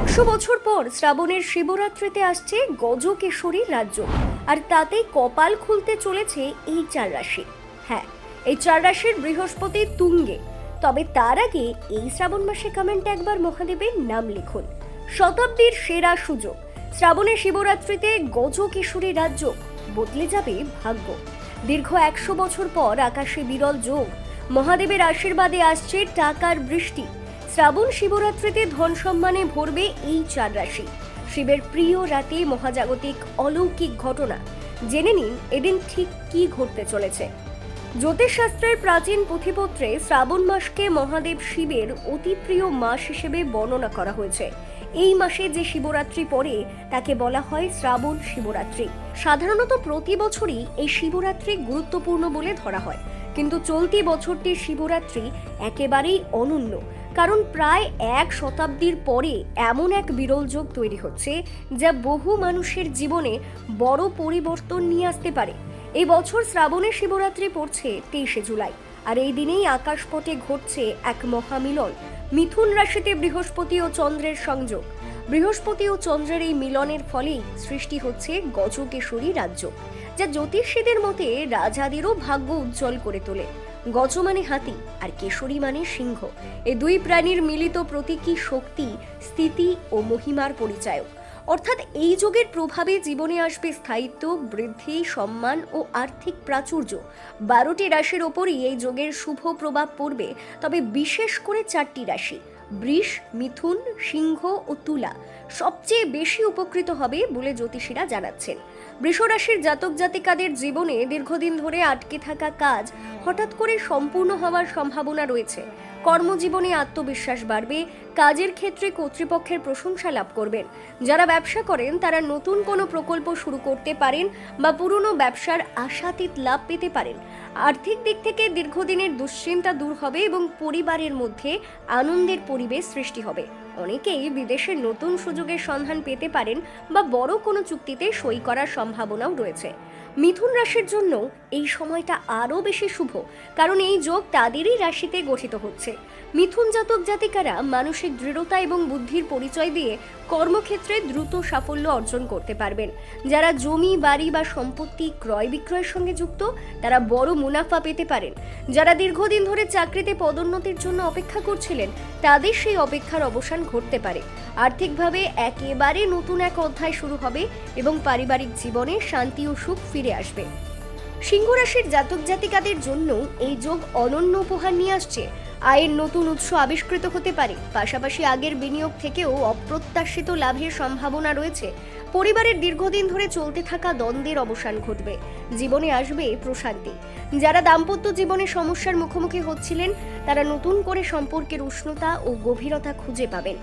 একশো বছর পর শ্রাবণের শিবরাত্রিতে আসছে গজকেশরী রাজ্য। আর তাতেই কপাল খুলতে চলেছে এই চার রাশি। হ্যাঁ এই চার রাশির বৃহস্পতি তুঙ্গে। তবে তার আগে এই শ্রাবণ মাসে কমেন্টে একবার মহাদেবের নাম লিখুন। শতাব্দীর সেরা সুযোগ। শ্রাবণের শিবরাত্রিতে গজকেশরী রাজ্য বদলে যাবে ভাগ্য। দীর্ঘ একশো বছর পর আকাশে বিরল যোগ। মহাদেবের আশীর্বাদে আসছে টাকার বৃষ্টি। শ্রাবণ শিবরাত্রিতে ধন সম্মানে ভরবে এই চার রাশি। শিবের প্রিয় রাতে মহাজাগতিক অলৌকিক ঘটনা। জেনে নিন এদিন ঠিক কি ঘটতে চলেছে। জ্যোতিষশাস্ত্রের প্রাচীন পুঁথিপত্রে শ্রাবণ মাসকে মহাদেব শিবের অতি প্রিয় মাস হিসেবে বর্ণনা করা হয়েছে। এই মাসে যে শিবরাত্রি পড়ে, তাকে বলা হয় শ্রাবণ শিবরাত্রি। সাধারণত প্রতি বছরই এই শিবরাত্রি গুরুত্বপূর্ণ বলে ধরা হয়। কিন্তু চলতি বছরটির শিবরাত্রি একেবারেই অনন্য, কারণ প্রায় এক শতাব্দীর পরে এমন এক বিরল যোগ তৈরি হচ্ছে যা বহু মানুষের জীবনে বড় পরিবর্তন নিয়ে আসতে পারে। এই বছর শ্রাবণে শিবরাত্রি পড়ছে তেইশে জুলাই, আর এই দিনেই আকাশপথে ঘটছে এক মহামিলন, মিথুন রাশিতে বৃহস্পতি ও চন্দ্রের সংযোগ। বৃহস্পতি ও চন্দ্রের এই মিলনের ফলেই সৃষ্টি হচ্ছে গজকেশরী রাজ্য, যা জ্যোতিষীদের মতে রাজাদেরও ভাগ্য উজ্জ্বল করে তোলে। গজ মানে হাতি আর কেশরী মানে সিংহ। এ দুই প্রাণীর মিলিত প্রতীকী শক্তি, স্থিতি ও মহিমার পরিচায়ক। অর্থাৎ এই যোগের প্রভাবে জীবনে আসবে স্থায়িত্ব, বৃদ্ধি, সম্মান ও আর্থিক প্রাচুর্য। বারোটি রাশির ওপরই এই যোগের শুভ প্রভাব পড়বে, তবে বিশেষ করে চারটি রাশি। বৃষ, মিথুন, সিংহ ও তুলা সবচেয়ে বেশি উপকৃত হবে বলে জ্যোতিষীরা জানাচ্ছেন। বৃষরাশির জাতক জাতিকাদের জীবনে দীর্ঘদিন ধরে আটকে থাকা কাজ হঠাৎ করে সম্পূর্ণ হওয়ার সম্ভাবনা রয়েছে। কর্মজীবনে আত্মবিশ্বাস বাড়বে, কাজের ক্ষেত্রে কর্তৃপক্ষের প্রশংসা লাভ করবেন। যারা ব্যবসা করেন, তারা নতুন কোনো প্রকল্প শুরু করতে পারেন বা পুরনো ব্যবসার আশাতীত লাভ পেতে পারেন। আর্থিক দিক থেকে দীর্ঘদিনের দুশ্চিন্তা দূর হবে এবং পরিবারের মধ্যে আনন্দের পরিবেশ সৃষ্টি হবে। অনেকেই বিদেশের নতুন সুযোগের সন্ধান পেতে পারেন বা বড় কোনো চুক্তিতে সই করার সম্ভাবনাও রয়েছে। মিথুন রাশির জন্য এই সময়টা আরও বেশি শুভ, কারণ এই যোগ তাদেরই রাশিতে গঠিত হচ্ছে। মিথুন জাতক জাতিকারা মানসিক দৃঢ়তা এবং বুদ্ধির পরিচয় দিয়ে কর্মক্ষেত্রে দ্রুত সাফল্য অর্জন করতে পারবেন। যারা জমি, বাড়ি বা সম্পত্তি ক্রয় বিক্রয়ের সঙ্গে যুক্ত, তারা বড় মুনাফা পেতে পারেন। যারা দীর্ঘদিন ধরে চাকরিতে পদোন্নতির জন্য অপেক্ষা করছিলেন, তাদের সেই অপেক্ষার অবসান ঘটতে পারে। আর্থিকভাবে একেবারে নতুন এক অধ্যায় শুরু হবে এবং পারিবারিক জীবনে শান্তি ও সুখ ফিরে আসবে। সিংহ রাশির জাতক জাতিকাদের জন্য এই যোগ অনন্য উপহার নিয়ে আসছে। আয়ের নতুন উৎস আবিষ্কৃত হতে পারে। পাশাপাশি আগের বিনিয়োগ থেকেও অপ্রত্যাশিত লাভের সম্ভাবনা রয়েছে। পরিবারের দীর্ঘদিন ধরে চলতে থাকা দ্বন্দ্বের অবসান ঘটবে। জীবনে আসবে প্রশান্তি। যারা দাম্পত্য জীবনে সমস্যার মুখোমুখি হচ্ছিলেন, তারা নতুন করে সম্পর্কের উষ্ণতা ও গভীরতা খুঁজে পাবেন।